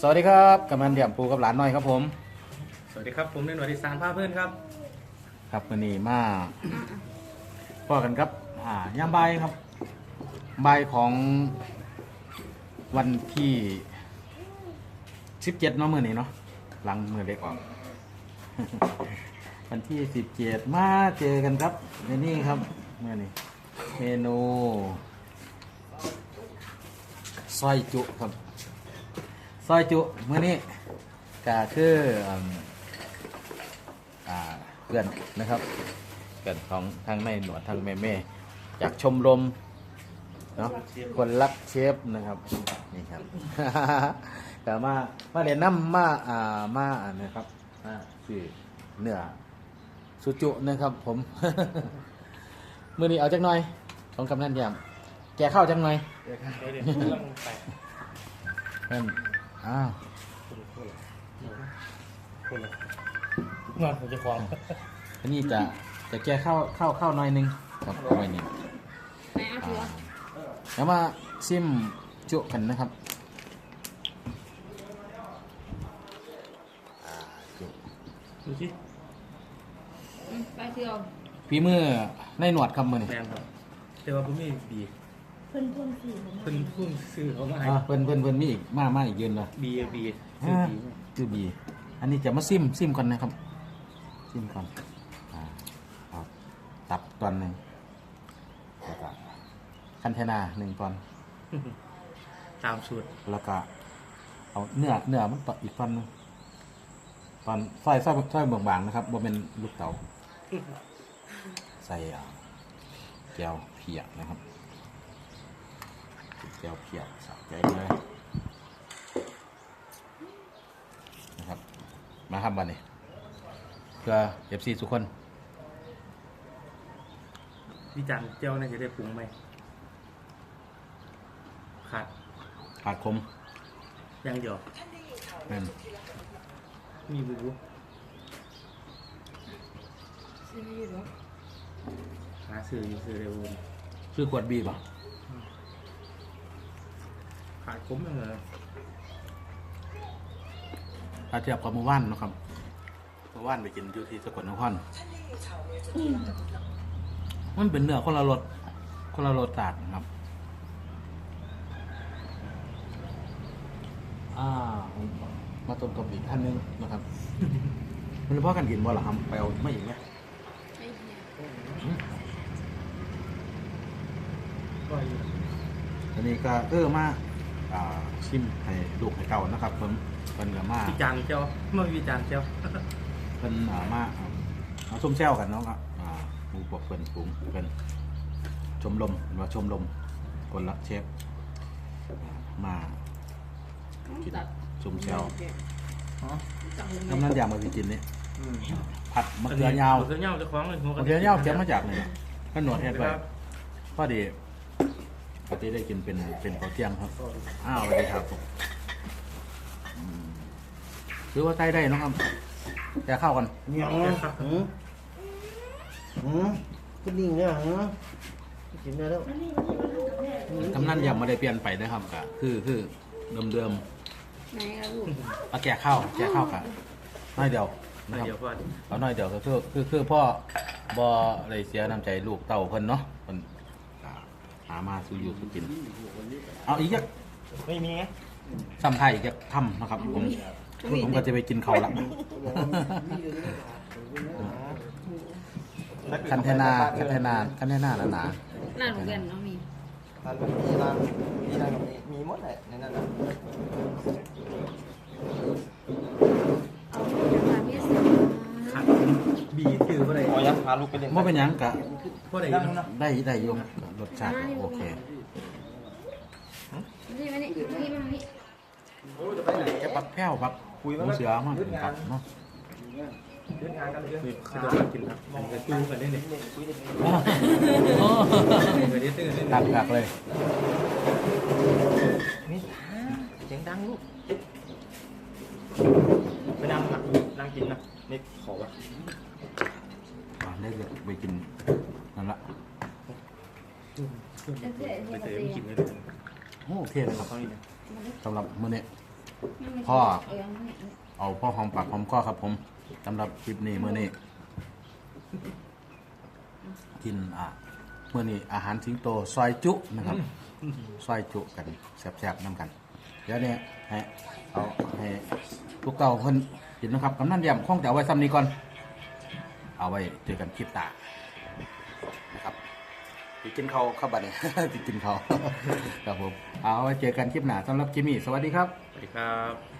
สวัสดีครับกำนันเดี่ยมปูกับหลานน้อยครับผม สวัสดีครับ ผมเนนวดิสารภาพเพื่อนครับ ครับวันนี้มาพ่อกันครับอ่าย่ามใบายครับใบายของวันที่สิบเจ็ดเนาะมือนี้เนาะหลังมือเด็กออกวันที่สิบเจ็ดมาเจอกันครับในนี่ครับเมื่อนี้เมนูซอยจุครับ ซอยจุเมื่อนี้ก็คืออ่าเพื่อนนะครับเพื่อนของทางในหนวดทางแม่แม่จากชมรมเนาะคนรักเชฟนะครับนี่ครับ แต่มามาเรียนน้ำมาอ่ามาอนะครับมาคือเนื้อสุจุนะครับ ผมมือนี้เอาจักหน่อยของกำนันยามแกเข้าวจักหน่อยเดี๋ยวเดี๋ยวเรื่องไปเพิ่น อ้าวคนอนผมจะความอันนี้จะจะแกเข้าเข้าเข้าหน่อยหนึงครับเอาไว้นี่ไหนเอาถือแล้วมาซิมจุกันนะครับอ่าจุดูสิอืมไปถือเอาฝีมือในหนวดครับมือนี่แมนครับแต่ว่าผมไม่บี พิ่นเพิ่นสี่ผมเพิ่นเพิ่งซื้อเขามาให้อ่าเพิ่นเพิ่นเพิ่นมีอีกมามาอีกยืนเลยบีบีซื้ออ่าบีชื่อบี อันนี้จะมาซิมซิมก่อนนะครับ ซิมก่อนอ่าเอาตับตอนหนึ่งแล้วก็คันเทนาหนึ่งตอน ตามสูตรแล้วก็เอาเนื้อเนื้อมันต่ออีกตอนหนึงตอนซอยซอยซอยบางๆนะครับบ่เป็นลูกเต๋าใส่อ่าแก้วเพียกนะครับ แก้วเพียกสับใจเลยนะครับ มาครับวันนี้ เพื่อเอฟซีทุกคนพี่จันเจ้าน่าจะได้ปรุงไหมขาดขาดคมอย่างเดียวนั่นมีบูบูซื้ออยู่เหรอหาซื้ออยู่ซื้อเร็วชื่อขวดบีป่ะ ขาดคุ้มยังไงถ้าเทียบกับเมื่อวานเนาะครับเมื่อวานไปกินอยู่ที่สกลนครมันเป็นเนื้อคนละรสคนละรสชาตินะครับอ่ามาต้มต้มอีกท่านหนึงนะครับ มันพ่อกันกินบ่หรอครับไปเอาไม่อีกไหมไม่เหียก็อยู่อันนี้ก็เออมา อ่าชิมให้ลูกให้เก่านะครับเพิ่นเพิ่นก็มาพี่จันเจ้าเมื่อพี่จันเจ้าเพิ่นอ่ามาอ่าเอาส้มแซวกันเนาะครับอ่าหมูปกเพิ่นปรุงเพิ่นชมรมเห็นว่าชมรมคนรักเชฟอ่ามากินส้มแซวจังเลยกำนันอยากมาสิกินนี่ผัดมะเขือยาวมะเขือยาวจะคล้องเลยหัวกมะระเขืดิ่งอยาวเก็บมาจากไหนก็หนวดเฮ็ดคไว้รับพอดี ปกติได้กินเป็นเป็นข้าวเที่ยงครับ อ้าวสวัสดีครับผมอืมถือว่าใช้ได้เนาะครับ แต่เข้ากันเหนียวหืมหืมก็ดิ่งเนี่ยหืมกินได้แล้วกำนันยำมาได้เปลี่ยนไปนะครับก็คือคือเดิมไหนอะลูกๆเอาแกะข้าวแกะข้าวค่ะน้อยเดียวนะครับเดี๋ยวก่อนเอาน้อยเดียวก็คือคือคือพ่อบออะไรเสียน้ำใจลูกเต่าเพิ่นเนาะเพิ่นอ่า หามาสู่อยู่สู่กิน เอาอีกยักไม่มีไงซ้ำไทยอีกยักทำนะครับผมผมก็จะไปกินเขาวละ คันเทนาคันเทนาคันเทนาหนาหนาหน้าโรงเรียนเนาะมี ร้านแบบนี้ร้านมีร้านแบบนี้มีหมดแหละในนั้นน่ะเอาเดี๋ยวพาพี่สิขาดบีถือว่าอะไรเอายังพาลูกไปเล่นๆว่าเป็นหยังกะพวกอะไรได้อยู่นะได้ได้อยม รสชาติโอเคนี่มานี่นี่มานี่แค่ปักแพ้วปักคุยหมูเสือมากเป็นปักเนาะเดินงานกันเลยคือคือจะกินครับมองกันจูกันได้เนี่ยโอ้กันได้ตื่นได้ตักตักเลยนี่เสียงดังลูกไปนั่งครับนั่งกินนะไม่ขอว่ะอะได้เลยไปกินนั่นละ ไปเตยไม่กินเลยโอ้โอเคเลยครับเขานี่นะสำหรับมื้อนี้พ่อเอียงให้เอาพ่อหอมปากหอมคอครับผมสำหรับคลิปนี้เมื่อนี้กินอะเมื่อนี้อาหารสิงโตซอยจุนะครับซอยจุกันแซ่บๆน้ำกัน เดี๋ยวเนี่ยให้เอาให้ลูกเต่าเพิ่นกินนะครับกำนันเยี่ยมคงจะเอาไว้ซ้ำนี้ก่อน เอาไว้เจอกันคลิปตานะครับ ติกินเขาวครับบัดนี่ ติกินเขาวครับผม เอาไว้เจอกันคลิปหน้าสำหรับคลิปนี้สวัสดีครับ สวัสดีครับ